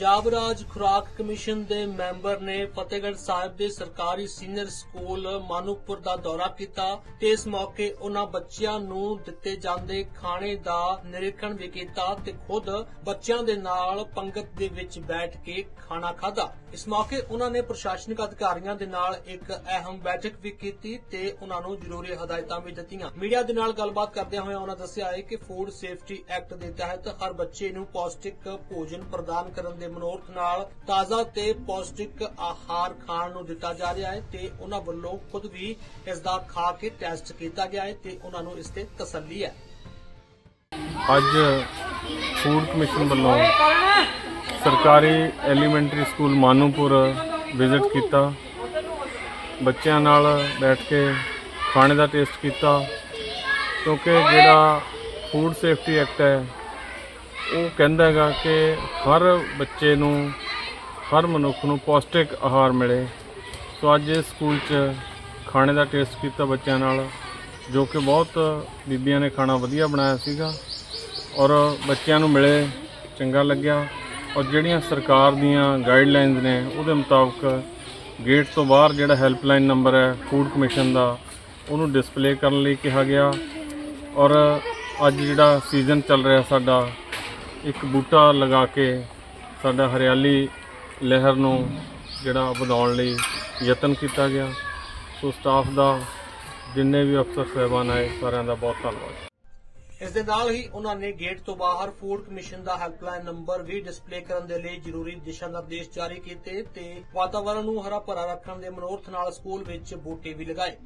ਪੰਜਾਬ ਰਾਜ ਖੁਰਾਕ ਕਮਿਸ਼ਨ ਦੇ ਮੈਂਬਰ ਨੇ ਫਤਿਹਗੜ੍ਹ ਸਾਹਿਬ ਦੇ ਸਰਕਾਰੀ ਸੀਨੀਅਰ ਸਕੂਲ ਮਾਨੂਪੁਰ ਦਾ ਦੌਰਾ ਕੀਤਾ ਤੇ ਇਸ ਮੌਕੇ ਉਹਨਾਂ ਬੱਚਿਆਂ ਨੂੰ ਦਿੱਤੇ ਜਾਂਦੇ ਖਾਣੇ ਦਾ ਨਿਰੀਖਣ ਵੀ ਕੀਤਾ ਤੇ ਖੁਦ ਬੱਚਿਆਂ ਦੇ ਨਾਲ ਪੰਗਤ ਦੇ ਵਿੱਚ ਬੈਠ ਕੇ ਖਾਣਾ ਖਾਧਾ। ਇਸ ਮੌਕੇ ਉਹਨਾਂ ਨੇ ਪ੍ਰਸ਼ਾਸਨਿਕ ਅਧਿਕਾਰੀਆਂ ਦੇ ਨਾਲ ਇੱਕ ਅਹਿਮ ਬੈਠਕ ਵੀ ਕੀਤੀ ਤੇ ਉਹਨਾਂ ਨੂੰ ਜ਼ਰੂਰੀ ਹਦਾਇਤਾਂ ਵੀ ਦਿੱਤੀਆਂ। ਮੀਡੀਆ ਦੇ ਨਾਲ ਗੱਲਬਾਤ ਕਰਦਿਆਂ ਹੋਇਆਂ ਉਹਨਾਂ ਦੱਸਿਆ ਹੈ ਕਿ ਫੂਡ ਸੇਫਟੀ ਐਕਟ ਦੇ ਤਹਿਤ ਹਰ ਬੱਚੇ ਨੂੰ ਪੌਸ਼ਟਿਕ ਭੋਜਨ ਪ੍ਰਦਾਨ ਕਰਨ ਦੇ ਮਨੋਰਥ ਨਾਲ ਤਾਜ਼ਾ ਤੇ ਪੌਸ਼ਟਿਕ ਆਹਾਰ ਖਾਣ ਨੂੰ ਦਿੱਤਾ ਜਾ ਰਿਹਾ ਹੈ ਤੇ ਉਹਨਾਂ ਵੱਲੋਂ ਖੁਦ ਵੀ ਇਸ ਦਾ ਖਾ ਕੇ ਟੈਸਟ ਕੀਤਾ ਗਿਆ ਹੈ ਤੇ ਉਹਨਾਂ ਨੂੰ ਇਸ ਤੇ ਤਸੱਲੀ ਹੈ। ਅੱਜ ਫੂਡ ਕਮਿਸ਼ਨ ਵੱਲੋਂ ਸਰਕਾਰੀ ਐਲੀਮੈਂਟਰੀ ਸਕੂਲ ਮਾਨੂਪੁਰ ਵਿਜ਼ਿਟ ਕੀਤਾ। ਬੱਚਿਆਂ ਨਾਲ ਬੈਠ ਕੇ ਖਾਣੇ ਦਾ ਟੇਸਟ ਕੀਤਾ, ਕਿਉਂਕਿ ਜਿਹੜਾ ਫੂਡ ਸੇਫਟੀ ਐਕਟ ਹੈ ਉਹ ਕਹਿੰਦਾ ਹੈਗਾ ਕਿ ਹਰ ਬੱਚੇ ਨੂੰ, ਹਰ ਮਨੁੱਖ ਨੂੰ ਪੌਸ਼ਟਿਕ ਆਹਾਰ ਮਿਲੇ। ਸੋ ਅੱਜ ਇਸ ਸਕੂਲ 'ਚ ਖਾਣੇ ਦਾ ਟੇਸਟ ਕੀਤਾ ਬੱਚਿਆਂ ਨਾਲ, ਜੋ ਕਿ ਬਹੁਤ ਬੀਬੀਆਂ ਨੇ ਖਾਣਾ ਵਧੀਆ ਬਣਾਇਆ ਸੀਗਾ। ਔਰ ਬੱਚਿਆਂ ਨੂੰ ਮਿਲੇ, ਚੰਗਾ ਲੱਗਿਆ। ਔਰ ਜਿਹੜੀਆਂ ਸਰਕਾਰ ਦੀਆਂ ਗਾਈਡਲਾਈਨਸ ਨੇ, ਉਹਦੇ ਮੁਤਾਬਕ ਗੇਟ ਤੋਂ ਬਾਹਰ ਜਿਹੜਾ ਹੈਲਪਲਾਈਨ ਨੰਬਰ ਹੈ ਫੂਡ ਕਮਿਸ਼ਨ ਦਾ, ਉਹਨੂੰ ਡਿਸਪਲੇ ਕਰਨ ਲਈ ਕਿਹਾ ਗਿਆ। ਔਰ ਅੱਜ ਜਿਹੜਾ ਸੀਜ਼ਨ ਚੱਲ ਰਿਹਾ ਸਾਡਾ ਇੱਕ ਬੂਟਾ ਲਗਾ ਕੇ ਸਾਡਾ ਹਰਿਆਲੀ ਲਹਿਰ ਨੂੰ ਜਿਹੜਾ ਵਧਾਉਣ ਲਈ ਯਤਨ ਕੀਤਾ ਗਿਆ। ਸੋ ਸਟਾਫ ਦਾ ਜਿੰਨੇ ਵੀ ਅਫਸਰ ਸਹਿਬਾਨ ਆਏ, ਸਾਰਿਆਂ ਦਾ ਬਹੁਤ ਧੰਨਵਾਦ। ਇਸ ਦੇ ਨਾਲ ਹੀ ਉਹਨਾਂ ਨੇ ਗੇਟ ਤੋਂ ਬਾਹਰ ਫੂਡ ਕਮਿਸ਼ਨ ਦਾ ਹੈਲਪਲਾਈਨ ਨੰਬਰ ਵੀ ਡਿਸਪਲੇ ਕਰਨ ਦੇ ਲਈ ਜ਼ਰੂਰੀ ਦਿਸ਼ਾ ਨਿਰਦੇਸ਼ ਜਾਰੀ ਕੀਤੇ ਤੇ ਵਾਤਾਵਰਣ ਨੂੰ ਹਰਾ ਭਰਾ ਰੱਖਣ ਦੇ ਮਨੋਰਥ ਨਾਲ ਸਕੂਲ ਵਿੱਚ ਬੂਟੇ ਵੀ ਲਗਾਏ।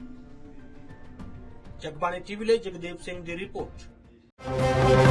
ਜਗਬਾਣੀ ਟੀਵੀ ਲਈ ਜਗਦੇਵ ਸਿੰਘ ਦੀ ਰਿਪੋਰਟ।